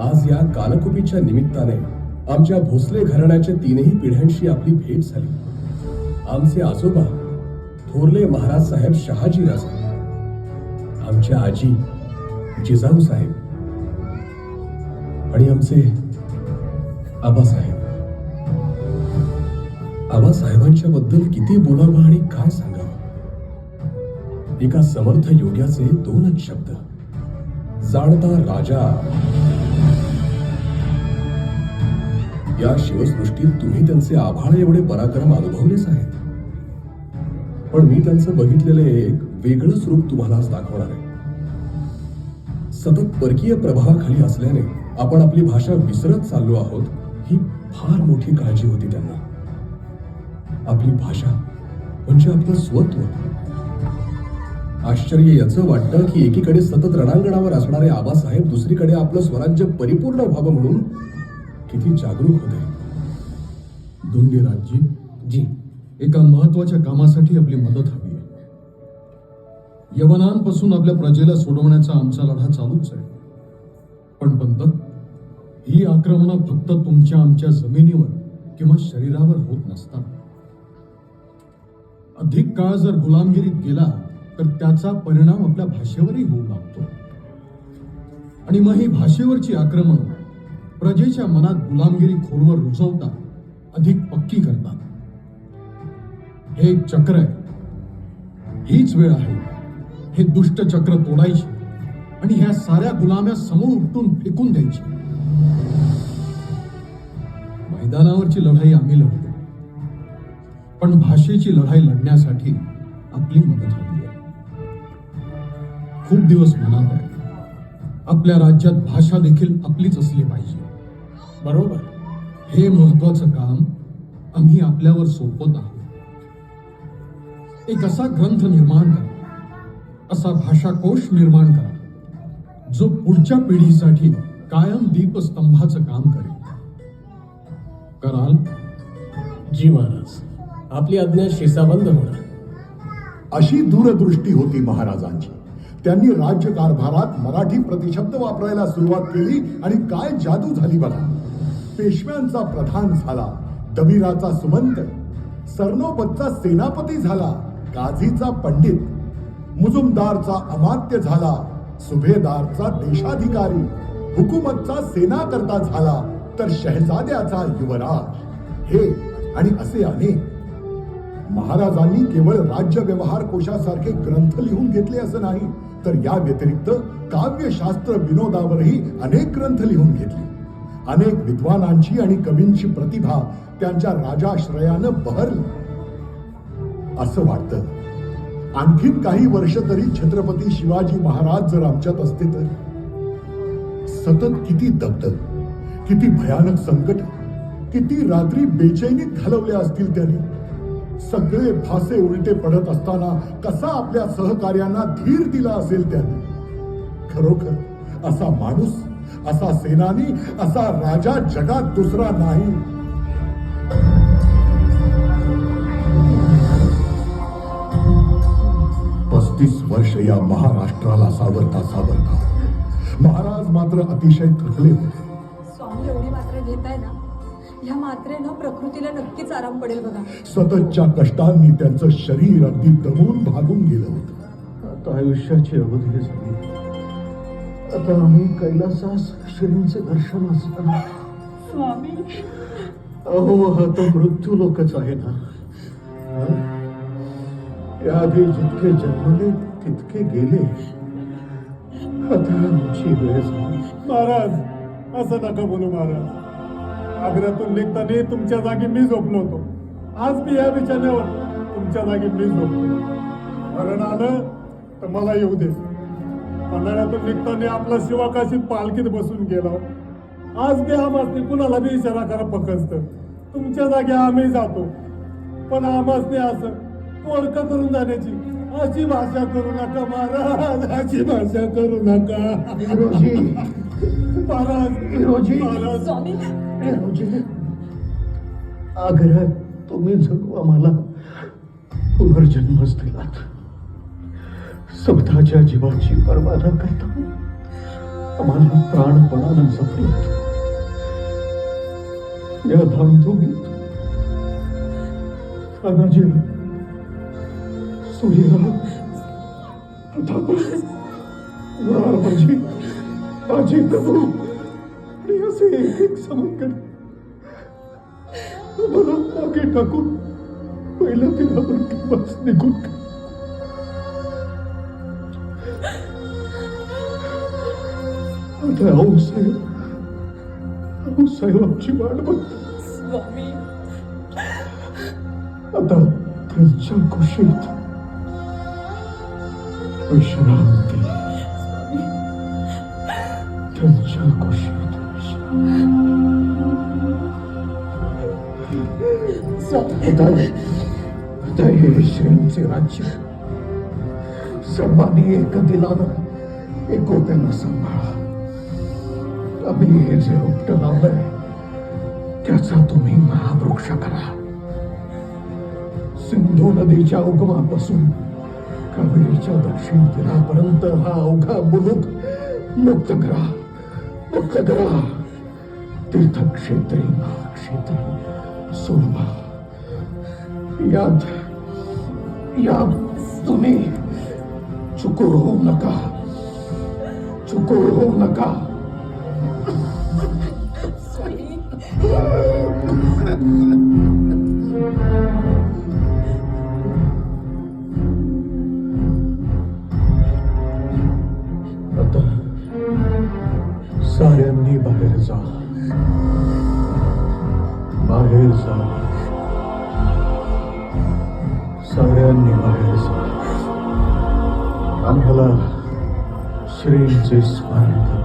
आज या कालकुपीच्या निमित्ताने आमच्या भोसले घराण्याच्या तीनही पिढ्यांशी आपली भेट झाली. आमचे आजोबा थोरले महाराज साहेब शहाजी राजे आमच्या आजी जिजाऊ साहेब आणि आमचे आबासाहेब आबासाहेबांच्या बद्दल किती बोलावं आणि काय सांगावं? एका समर्थ योग्याचे दोनच शब्द. जाणता राजा. या शिवसृष्टीत तुम्ही त्यांचे आभाळ एवढे पराक्रम अनुभवलेच आहेत. पण मी त्यांचं बघितलेलं एक वेगळंच रूप तुम्हाला आज दाखवणार आहे. सतत परकीय प्रभावाखाली असल्याने आपण आपली भाषा विसरत चाललो आहोत ही फार मोठी काळजी होती त्यांना. आपली भाषा म्हणजे आपलं स्वत्व. आश्चर्य याचं वाटतं की एकीकडे सतत रणांगणावर असणारे आबासाहेब दुसरीकडे आपलं स्वराज्य परिपूर्ण व्हावं म्हणून किती जागरूक होते? धोंडीराजजी जी एका महत्त्वाच्या कामासाठी आपली मदत हवी आहे. यवनांपासून आपल्या प्रजेला सोडवण्याचा आमचा लढा चालूच आहे. पण पंत ही आक्रमणं फक्त तुमच्या आमच्या जमिनीवर किंवा शरीरावर होत नसतात. अधिक काळ जर गुलामगिरीत गेला तर त्याचा परिणाम आपल्या भाषेवरही होऊ लागतो. आणि मग ही भाषेवरची आक्रमण प्रजेच्या मनात गुलामगिरी खोलवर रुजवतात अधिक पक्की करतात. हे एक चक्र आहे. हीच वेळ आहे. हे दुष्ट चक्र तोडायचे आणि ह्या साऱ्या गुलाम्या समोर उठून फेकून द्यायची. मैदानावरची लढाई आम्ही लढतो. पण भाषेची लढाई लढण्यासाठी आपली मदत हवी आहे. खूप दिवस मनात आहे आपल्या राज्यात भाषा देखील आपलीच असली पाहिजे. बरोबर. हे महत्वाचं काम आम्ही आपल्यावर सोपवत आहोत. एक असा ग्रंथ निर्माण करा असा भाषाकोश निर्माण करा जो पुढच्या पिढीसाठी कायम दीपस्तंभाचं काम करेल. कराल? जी महाराज आपली आज्ञा शिसाबंद होणार. अशी दूरदृष्टी होती महाराजांची. त्यांनी राज्यकारभारात मराठी प्रतिशब्द वापरायला सुरुवात केली आणि काय जादू झाली बघा. पेशव्यांचा प्रधान झाला. दमिराचा सुमंत सरनोबतचा सेनापती झाला काझीचा पंडित मुजुमदारचा अमात्य झाला सुभेदारचा देशाधिकारी हुकुमतचा सेनाकर्ता झाला तर शहजाद्याचा युवराज. हे आणि असे अनेक. महाराजांनी केवळ राज्य व्यवहार कोशासारखे ग्रंथ लिहून घेतले असं नाही तर या व्यतिरिक्त काव्यशास्त्र विनोदावरही अनेक ग्रंथ लिहून घेतले. अनेक विद्वानांची आणि कवींची प्रतिभा त्यांच्या राजाश्रयानं बहरली. असं वाटतं. आणखीन काही वर्ष तरी छत्रपती शिवाजी महाराज जर आमच्यात असते तर? सतत किती दगदग किती भयानक संकट किती रात्री बेचैनीत घालवल्या असतील त्यांनी? सगळे फासे उलटे पडत असताना कसा आपल्या सहकार्यांना धीर दिला असेल त्याने? खरोखर असा माणूस असा सेनानी असा राजा जगात दुसरा नाही. पस्तीस वर्ष या महाराष्ट्राला सावरता सावरता. महाराज मात्र अतिशय थकले होते. स्वामी एवढी मात्रा घेताय ना? ह्या मात्रेनं प्रकृतीला नक्कीच आराम पडेल बघा. सततच्या कष्टांनी त्यांचं शरीर अगदी दमून भागून गेलं होतं. आता आयुष्याची अवधी झाली. आता आम्ही कैलासास श्रींचे दर्शन असताना स्वामी. अहो हा तो मृत्यू लोकच आहे ना? याआधी जितके जन्मले तितके गेले. आता आमची वेळ महाराज असं नका बोलू महाराज. आग्र्यातून निघताना तुमच्या जागी मी झोपलो होतो. आज मी या बिछाण्यावर तुमच्या जागी मी झोपलो. मरण आलं तर मला येऊ दे. पन्हाळ्यातून निघताना आपला शिवाकाशीत पालखीत बसून गेला आज बी आमासने कुणाला बी इशारा करा पकस्त तुमच्या जागी आम्ही जातो. पण आमासने असं पोरकं करून जाण्याची अशी भाषा करू नका महाराज. अशी भाषा करू नका. महाराज. महाराज. स्वामी. आग्रह तुम्ही जणू आम्हाला पुनर्जन्मच दिलात स्वतःच्या जीवाची पर्वा न करता आम्हाला प्राणपणानं जपलं या धामधुमीत तानाजीला सूर्याला होणार माझी माझी प्रभू आणि असे एक एक समंकड मला मागे टाकून पहिलं तिला बस निघून गेलं. आता आऊसाहेब आऊसाहेब आमची वाट बघतात स्वामी आता त्यांच्या कुशीत विश्रांती त्यांच्या कुशीत आता आता हे श्रींचे राज्य सर्वांनी एक दिलानं एकोप्यानं सांभाळा आम्ही हे जे रोपट लावलंय त्याचा तुम्ही महावृक्ष करा. सिंधू नदीच्या उगमापासून कावेरीच्या दक्षिण तीरापर्यंत हा अवघा मुलूक मुक्त करा. मुक्त करा. तीर्थक्षेत्री महाक्षेत्री सोडवा यात या तुम्ही चुकूर होऊ नका. चुकूर होऊ नका. साऱ्यांनी बाहेर जा. बाहेर जा. साऱ्यांनी बाहेर जा. आम्हाला श्रींचे स्मरण